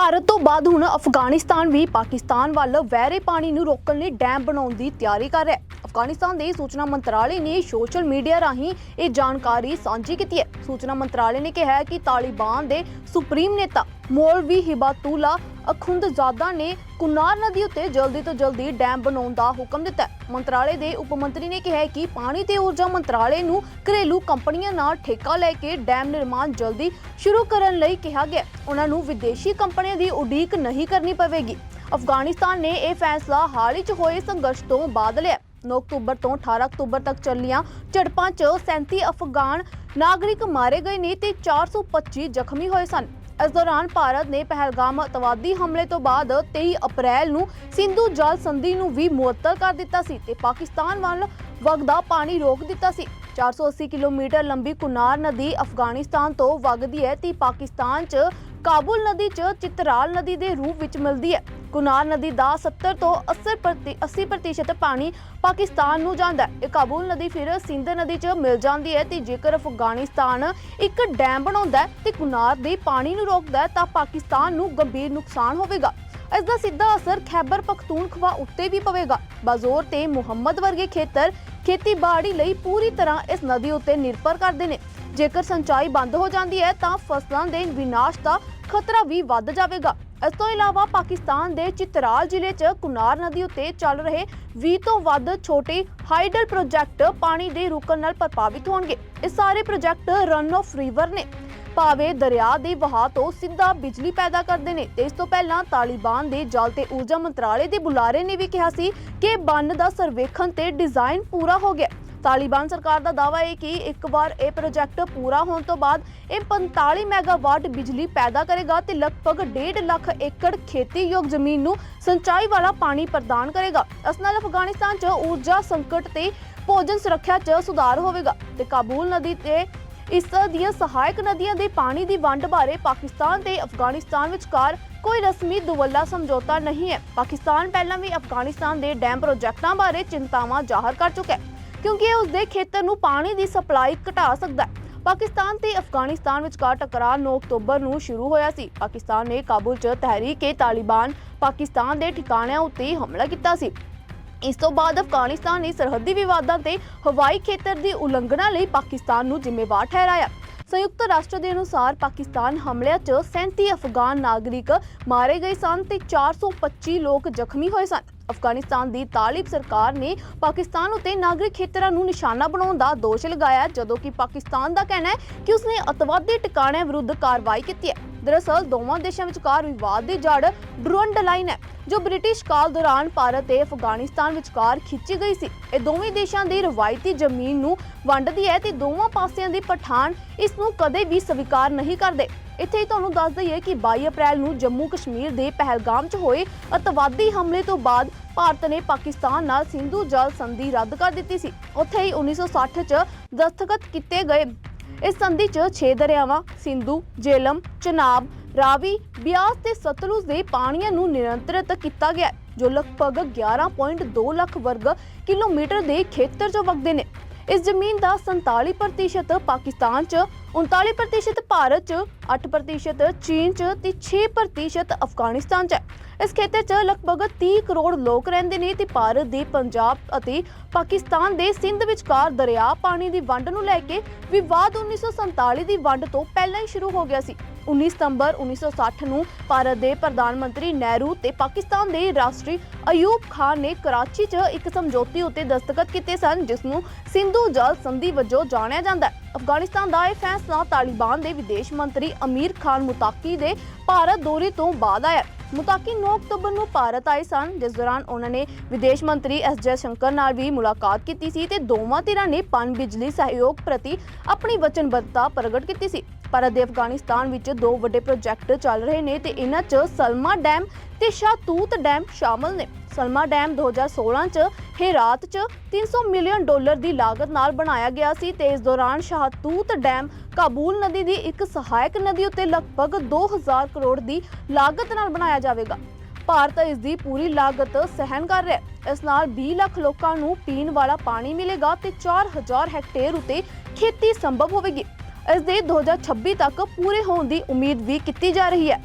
ਭਾਰਤ ਤੋਂ ਬਾਅਦ ਹੁਣ ਅਫਗਾਨਿਸਤਾਨ ਵੀ ਪਾਕਿਸਤਾਨ ਵੱਲ ਵਹਿਰੇ ਪਾਣੀ ਨੂੰ ਰੋਕਣ ਲਈ ਡੈਮ ਬਣਾਉਣ ਦੀ ਤਿਆਰੀ ਕਰ ਰਿਹਾ ਹੈ। ਅਫਗਾਨਿਸਤਾਨ ਦੇ ਸੂਚਨਾ ਮੰਤਰਾਲੇ ਨੇ ਸੋਸ਼ਲ ਮੀਡੀਆ ਰਾਹੀਂ ਇਹ ਜਾਣਕਾਰੀ ਸਾਂਝੀ ਕੀਤੀ ਹੈ। ਸੂਚਨਾ ਮੰਤਰਾਲੇ ਨੇ ਕਿਹਾ ਹੈ ਕਿ ਤਾਲਿਬਾਨ ਦੇ ਸੁਪਰੀਮ ਨੇਤਾ ਮੌਲਵੀ ਹਿਬਾਤੁੱਲਾ ਅਖੁੰਦਜ਼ਾਦਾ ਨੇ ਕੁਨਾਰ ਨਦੀ ਉੱਤੇ ਜਲਦੀ ਤੋਂ ਜਲਦੀ ਡੈਮ ਬਣਾਉਣ ਦਾ ਹੁਕਮ ਦਿੱਤਾ ਮੰਤਰਾਲੇ ਦੇ ਉਪ ਮੰਤਰੀ ਨੇ ਕਿਹਾ ਕਿ ਪਾਣੀ ਤੇ ਊਰਜਾ ਮੰਤਰਾਲੇ ਨੂੰ ਘਰੇਲੂ ਕੰਪਨੀਆਂ ਨਾਲ ਠੇਕਾ ਲੈ ਕੇ ਡੈਮ ਨਿਰਮਾਣ ਜਲਦੀ ਸ਼ੁਰੂ ਕਰਨ ਲਈ ਕਿਹਾ ਗਿਆ ਉਹਨਾਂ ਨੂੰ ਵਿਦੇਸ਼ੀ ਕੰਪਨੀਆਂ ਦੀ ਉਡੀਕ ਨਹੀਂ ਕਰਨੀ ਪਵੇਗੀ। ਅਫਗਾਨਿਸਤਾਨ ਨੇ ਇਹ ਫੈਸਲਾ ਹਾਲ ਹੀ 'ਚ ਹੋਏ ਸੰਘਰਸ਼ ਤੋਂ ਬਾਅਦ ਲਿਆ 9 ਅਕਤੂਬਰ ਤੋਂ 18 ਅਕਤੂਬਰ ਤੱਕ ਚੱਲੀਆਂ ਝੜਪਾਂ 'ਚ 37 ਅਫਗਾਨ ਨਾਗਰਿਕ ਮਾਰੇ ਗਏ ਨੇ ਤੇ 425 ਜ਼ਖਮੀ ਹੋਏ ਸਨ। ਇਸ ਦੌਰਾਨ ਭਾਰਤ ਨੇ ਪਹਿਲਗਾਮ ਅਤਵਾਦੀ ਹਮਲੇ ਤੋਂ ਬਾਅਦ 23 ਅਪ੍ਰੈਲ ਨੂੰ ਸਿੰਧੂ ਜਲ ਸੰਧੀ ਨੂੰ ਵੀ ਮੁਅੱਤਲ ਕਰ ਦਿੱਤਾ ਸੀ ਤੇ ਪਾਕਿਸਤਾਨ ਵੱਲ ਵਗਦਾ ਪਾਣੀ ਰੋਕ ਦਿੱਤਾ ਸੀ। 480 ਕਿਲੋਮੀਟਰ ਲੰਬੀ ਕੁਨਾਰ ਨਦੀ ਅਫਗਾਨਿਸਤਾਨ ਤੋਂ ਵਗਦੀ ਹੈ ਤੇ ਪਾਕਿਸਤਾਨ 'ਚ ਕਾਬੁਲ ਨਦੀ 'ਚ ਚਿਤਰਾਲ ਨਦੀ ਦੇ ਰੂਪ ਵਿੱਚ ਮਿਲਦੀ ਹੈ। ਕੁਨਾਰ ਨਦੀ ਦਾ 70 ਤੋਂ 80 ਪ੍ਰਤੀ 80% ਪਾਣੀ ਪਾਕਿਸਤਾਨ ਨੂੰ ਜਾਂਦਾ ਹੈ। ਇਹ ਕਾਬੁਲ ਨਦੀ ਫਿਰ ਸਿੰਧ ਨਦੀ 'ਚ ਮਿਲ ਜਾਂਦੀ ਹੈ ਤੇ ਜੇਕਰ ਅਫਗਾਨਿਸਤਾਨ ਇੱਕ ਡੈਮ ਬਣਾਉਂਦਾ ਤੇ ਕੁਨਾਰ ਦੇ ਪਾਣੀ ਨੂੰ ਰੋਕਦਾ ਹੈ ਤਾਂ ਪਾਕਿਸਤਾਨ ਨੂੰ ਗੰਭੀਰ ਨੁਕਸਾਨ ਹੋਵੇਗਾ। ਇਸ ਦਾ ਸਿੱਧਾ ਅਸਰ ਖੈਬਰ ਪਖਤੂਨਖਵਾ ਉੱਤੇ ਵੀ ਪਵੇਗਾ। ਬਾਜ਼ੋਰ ਤੇ ਮੁਹੰਮਦ ਵਰਗੇ ਖੇਤਰ ਖੇਤੀਬਾੜੀ ਲਈ ਪੂਰੀ ਤਰ੍ਹਾਂ ਇਸ ਨਦੀ ਉੱਤੇ ਨਿਰਭਰ ਕਰਦੇ ਨੇ। ਜੇਕਰ ਸਿੰਚਾਈ ਬੰਦ ਹੋ ਜਾਂਦੀ ਹੈ ਤਾਂ ਫਸਲਾਂ ਦੇ ਵਿਨਾਸ਼ ਦਾ ਖਤਰਾ ਵੀ ਵੱਧ ਜਾਵੇਗਾ। ਇਸ ਤੋਂ ਇਲਾਵਾ ਪਾਕਿਸਤਾਨ ਦੇ ਚਿਤਰਾਲ ਜ਼ਿਲ੍ਹੇ 'ਚ ਕੁਨਾਰ ਨਦੀ ਉੱਤੇ ਚੱਲ ਰਹੇ 20 ਤੋਂ ਵੱਧ ਛੋਟੇ ਹਾਈਡਲ ਪ੍ਰੋਜੈਕਟ ਪਾਣੀ ਦੇ ਰੁਕਣ ਨਾਲ ਪ੍ਰਭਾਵਿਤ ਹੋਣਗੇ। ਇਹ ਸਾਰੇ ਪ੍ਰੋਜੈਕਟ ਰਨ ਆਫ ਰਿਵਰ ਨੇ। ਭਾਵੇਂ ਦਰਿਆ ਦੇ ਵਹਾਅ ਤੋਂ ਸਿੱਧਾ ਬਿਜਲੀ ਪੈਦਾ ਕਰਦੇ ਨੇ ਤੇ ਇਸ ਤੋਂ ਪਹਿਲਾਂ ਤਾਲਿਬਾਨ ਦੇ ਜਲ ਤੇ ਊਰਜਾ ਮੰਤਰਾਲੇ ਦੇ ਬੁਲਾਰੇ ਨੇ ਵੀ ਕਿਹਾ ਸੀ ਕਿ ਬੰਨ ਦਾ ਸਰਵੇਖਣ ਤੇ ਡਿਜ਼ਾਈਨ ਪੂਰਾ ਹੋ ਗਿਆ। ਤਾਲਿਬਾਨ ਸਰਕਾਰ ਦਾ ਦਾਅਵਾ ਹੈ ਕਿ ਇੱਕ ਵਾਰ ਇਹ ਪ੍ਰੋਜੈਕਟ ਪੂਰਾ ਹੋਣ ਤੋਂ ਬਾਅਦ ਇਹ 45 ਮੈਗਾਵਾਟ ਬਿਜਲੀ ਪੈਦਾ ਕਰੇਗਾ ਤੇ ਲਗਭਗ 1.5 ਲੱਖ ਏਕੜ ਖੇਤੀਯੋਗ ਜ਼ਮੀਨ ਨੂੰ ਸਿੰਚਾਈ ਵਾਲਾ ਪਾਣੀ ਪ੍ਰਦਾਨ ਕਰੇਗਾ। ਇਸ ਨਾਲ ਅਫਗਾਨਿਸਤਾਨ 'ਚ ਊਰਜਾ ਸੰਕਟ ਤੇ ਭੋਜਨ ਸੁਰੱਖਿਆ 'ਚ ਸੁਧਾਰ ਹੋਵੇਗਾ ਤੇ ਕਾਬੂਲ ਨਦੀ ਤੇ ਇਸ ਦੀਆਂ ਸਹਾਇਕ ਨਦੀਆਂ ਦੇ ਪਾਣੀ ਦੀ ਵੰਡ ਬਾਰੇ ਪਾਕਿਸਤਾਨ ਤੇ ਅਫਗਾਨਿਸਤਾਨ ਵਿਚਕਾਰ ਕੋਈ ਰਸਮੀ ਦੁਵੱਲਾ ਸਮਝੌਤਾ ਨਹੀਂ ਹੈ। ਪਾਕਿਸਤਾਨ ਪਹਿਲਾਂ ਵੀ ਅਫਗਾਨਿਸਤਾਨ ਦੇ ਡੈਮ ਪ੍ਰੋਜੈਕਟਾਂ ਬਾਰੇ ਚਿੰਤਾਵਾਂ ਜ਼ਾਹਰ ਕਰ ਚੁੱਕਾ ਹੈ। ਕਿਉਂਕਿ ਇਹ ਉਸਦੇ ਖੇਤਰ ਨੂੰ ਪਾਣੀ ਦੀ ਸਪਲਾਈ ਘਟਾ ਸਕਦਾ ਹੈ। ਪਾਕਿਸਤਾਨ ਤੇ ਅਫਗਾਨਿਸਤਾਨ ਵਿਚਕਾਰ ਟਕਰਾਅ 9 ਅਕਤੂਬਰ ਨੂੰ ਸ਼ੁਰੂ ਹੋਇਆ ਸੀ। ਪਾਕਿਸਤਾਨ ਨੇ ਕਾਬੁਲ 'ਚ ਤਹਿਰੀਕ-ਏ ਤਾਲਿਬਾਨ ਪਾਕਿਸਤਾਨ ਦੇ ਠਿਕਾਣਿਆਂ ਉੱਤੇ ਹਮਲਾ ਕੀਤਾ ਸੀ। ਇਸ ਤੋਂ ਬਾਅਦ ਅਫਗਾਨਿਸਤਾਨ ਨੇ ਸਰਹੱਦੀ ਵਿਵਾਦਾਂ ਤੇ ਹਵਾਈ ਖੇਤਰ ਦੀ ਉਲੰਘਣਾ ਲਈ ਪਾਕਿਸਤਾਨ ਨੂੰ ਜ਼ਿੰਮੇਵਾਰ ਠਹਿਰਾਇਆ। ਸੰਯੁਕਤ ਰਾਸ਼ਟਰ ਦੇ ਅਨੁਸਾਰ ਪਾਕਿਸਤਾਨ ਹਮਲਿਆਂ 'ਚ 37 ਅਫਗਾਨ ਨਾਗਰਿਕ ਮਾਰੇ ਗਏ ਸਨ ਤੇ 425 ਲੋਕ ਜ਼ਖਮੀ ਹੋਏ ਸਨ। ਅਫਗਾਨਿਸਤਾਨ ਦੀ ਤਾਲਿਬ ਸਰਕਾਰ ਨੇ ਪਾਕਿਸਤਾਨ ਉਤੇ ਨਾਗਰਿਕ ਖੇਤਰਾਂ ਨੂੰ ਨਿਸ਼ਾਨਾ ਬਣਾਉਣ ਦਾ ਦੋਸ਼ ਲਗਾਇਆ, ਜਦੋਂ ਕਿ ਪਾਕਿਸਤਾਨ ਦਾ ਕਹਿਣਾ ਹੈ ਕਿ ਉਸਨੇ ਅਤਵਾਦੀ ਟਿਕਾਣਿਆਂ ਵਿਰੁੱਧ ਕਾਰਵਾਈ ਕੀਤੀ ਹੈ। ਦਰਅਸਲ, ਦੋਵਾਂ ਦੇਸ਼ਾਂ ਵਿਚਕਾਰ ਵਿਵਾਦ ਦੀ ਜੜ ਡਰੋਨ ਲਾਈਨ ਹੈ ਜੋ ਬ੍ਰਿਟਿਸ਼ ਕਾਲ ਦੌਰਾਨ ਭਾਰਤ ਤੇ ਅਫਗਾਨਿਸਤਾਨ ਵਿਚਕਾਰ ਖਿੱਚੀ ਗਈ ਸੀ। ਇਹ ਦੋਵੇਂ ਦੇਸ਼ਾਂ ਦੀ ਰਵਾਇਤੀ ਜ਼ਮੀਨ ਨੂੰ ਵੰਡਦੀ ਹੈ ਤੇ ਦੋਵਾਂ ਪਾਸਿਆਂ ਦੇ ਪਠਾਨ ਇਸ ਨੂੰ ਕਦੇ ਵੀ ਸਵੀਕਾਰ ਨਹੀਂ ਕਰਦੇ। ਇੱਥੇ ਹੀ ਤੁਹਾਨੂੰ ਦੱਸ ਦਈਏ ਕਿ 22 ਅਪ੍ਰੈਲ ਨੂੰ ਜੰਮੂ ਕਸ਼ਮੀਰ ਦੇ ਪਹਿਲਗਾਮ 'ਚ ਹੋਏ ਅਤਵਾਦੀ ਹਮਲੇ ਤੋਂ ਬਾਅਦ ਭਾਰਤ ਨੇ ਪਾਕਿਸਤਾਨ ਨਾਲ ਸਿੰਧੂ ਜਲ ਸੰਧੀ ਰੱਦ ਕਰ ਦਿੱਤੀ ਸੀ। ਉੱਥੇ ਹੀ 1960 'ਚ ਦਸਤਖਤ ਕੀਤੇ ਗਏ। ਇਸ ਸੰਧੀ 'ਚ 6 ਦਰਿਆਵਾਂ, ਸਿੰਧੂ, ਜੇਲਮ, ਚਨਾਬ, ਰਾਵੀ, ਬਿਆਸ ਤੇ ਸਤਲੁਜ ਦੇ ਪਾਣੀਆਂ ਨੂੰ ਨਿਯੰਤਰਿਤ ਕੀਤਾ ਗਿਆ ਜੋ ਲਗਭਗ 11.2 ਲੱਖ ਵਰਗ ਕਿਲੋਮੀਟਰ ਦੇ ਖੇਤਰ 'ਚ ਵਗਦੇ ਨੇ। ਇਸ ਜ਼ਮੀਨ ਦਾ 47% ਪਾਕਿਸਤਾਨ 'ਚ 39% ਭਾਰਤ 'ਚ 8% ਚੀਨ 'ਚ ਤੇ 6% ਅਫਗਾਨਿਸਤਾਨ 'ਚ ਹੈ। ਇਸ ਖੇਤਰ 'ਚ ਲਗਭਗ 30 ਕਰੋੜ ਲੋਕ ਰਹਿੰਦੇ ਨੇ ਤੇ ਭਾਰਤ ਦੇ ਪੰਜਾਬ ਅਤੇ ਪਾਕਿਸਤਾਨ ਦੇ ਸਿੰਧ ਵਿਚਕਾਰ ਦਰਿਆ ਪਾਣੀ ਦੀ ਵੰਡ ਨੂੰ ਲੈ ਕੇ ਵਿਵਾਦ 1947 ਦੀ ਵੰਡ ਤੋਂ ਪਹਿਲਾਂ ਹੀ ਸ਼ੁਰੂ ਹੋ ਗਿਆ ਸੀ। 19 ਸਤੰਬਰ 1960 ਨੂੰ ਭਾਰਤ ਦੇ ਪ੍ਰਧਾਨ ਮੰਤਰੀ ਨਹਿਰੂ ਤੇ ਪਾਕਿਸਤਾਨ ਦੇ ਰਾਸ਼ਟਰੀ ਅਯੂਬ ਖਾਨ ਨੇ ਕਰਾਚੀ 'ਚ ਇੱਕ ਸਮਝੌਤੇ ਉੱਤੇ ਦਸਤਖਤ ਕੀਤੇ ਸਨ, ਜਿਸ ਨੂੰ ਸਿੰਧੂ ਜਲ ਸੰਧੀ ਵਜੋਂ ਜਾਣਿਆ ਜਾਂਦਾ ਹੈ। ਅਫਗਾਨਿਸਤਾਨ ਦਾ ਇਹ ਫੈਸਲਾ ਤਾਲਿਬਾਨ ਦੇ ਵਿਦੇਸ਼ ਮੰਤਰੀ ਅਮੀਰ ਖਾਨ ਮੁਤਾਕੀ ਦੇ ਭਾਰਤ ਦੌਰੇ ਤੋਂ ਬਾਅਦ ਆਇਆ। ਮੁਤਾਕੀ 9 ਅਕਤੂਬਰ ਨੂੰ ਭਾਰਤ ਆਏ ਸਨ, ਜਿਸ ਦੌਰਾਨ ਉਹਨਾਂ ਨੇ ਵਿਦੇਸ਼ ਮੰਤਰੀ ਐਸ ਜੈ ਸ਼ੰਕਰ ਨਾਲ ਵੀ ਮੁਲਾਕਾਤ ਕੀਤੀ ਸੀ ਤੇ ਦੋਵਾਂ ਧਿਰਾਂ ਨੇ ਪਨ ਬਿਜਲੀ ਸਹਿਯੋਗ ਪ੍ਰਤੀ ਆਪਣੀ ਵਚਨਬੱਧਤਾ ਪ੍ਰਗਟ ਕੀਤੀ ਸੀ। ਭਾਰਤ ਦੇ ਅਫਗਾਨਿਸਤਾਨ ਵਿੱਚ ਦੋ ਵੱਡੇ ਪ੍ਰੋਜੈਕਟ ਚੱਲ ਰਹੇ ਨੇ ਤੇ ਇਹਨਾਂ 'ਚ ਸਲਮਾ ਡੈਮ ਤੇ ਸ਼ਾਹਤੂਤ ਡੈਮ ਸ਼ਾਮਲ ਨੇ। ਸਲਮਾ ਡੈਮ 2016 'ਚ ਹੇਰਾਤ 'ਚ 300 ਮਿਲੀਅਨ ਡਾਲਰ ਦੀ ਲਾਗਤ ਨਾਲ ਬਣਾਇਆ ਗਿਆ ਸੀ ਤੇ ਇਸ ਦੌਰਾਨ ਸ਼ਾਹਤੂਤ ਡੈਮ ਕਾਬੂਲ ਨਦੀ ਦੀ ਇੱਕ ਸਹਾਇਕ ਨਦੀ ਉੱਤੇ ਲਗਭਗ 2000 ਕਰੋੜ ਦੀ ਲਾਗਤ ਨਾਲ ਬਣਾਇਆ ਜਾਵੇਗਾ। ਭਾਰਤ ਇਸ ਦੀ ਪੂਰੀ ਲਾਗਤ ਸਹਿਣ ਕਰ ਰਿਹਾ ਹੈ। ਇਸ ਨਾਲ 20 ਲੱਖ ਲੋਕਾਂ ਨੂੰ ਪੀਣ ਵਾਲਾ ਪਾਣੀ ਮਿਲੇਗਾ ਤੇ 4000 ਹੈਕਟੇਅਰ ਉਤੇ ਖੇਤੀ ਸੰਭਵ ਹੋਵੇਗੀ। ਇਸ ਦੇ 2026 ਤੱਕ ਪੂਰੇ ਹੋਣ ਦੀ ਉਮੀਦ ਵੀ ਕੀਤੀ ਜਾ ਰਹੀ ਹੈ।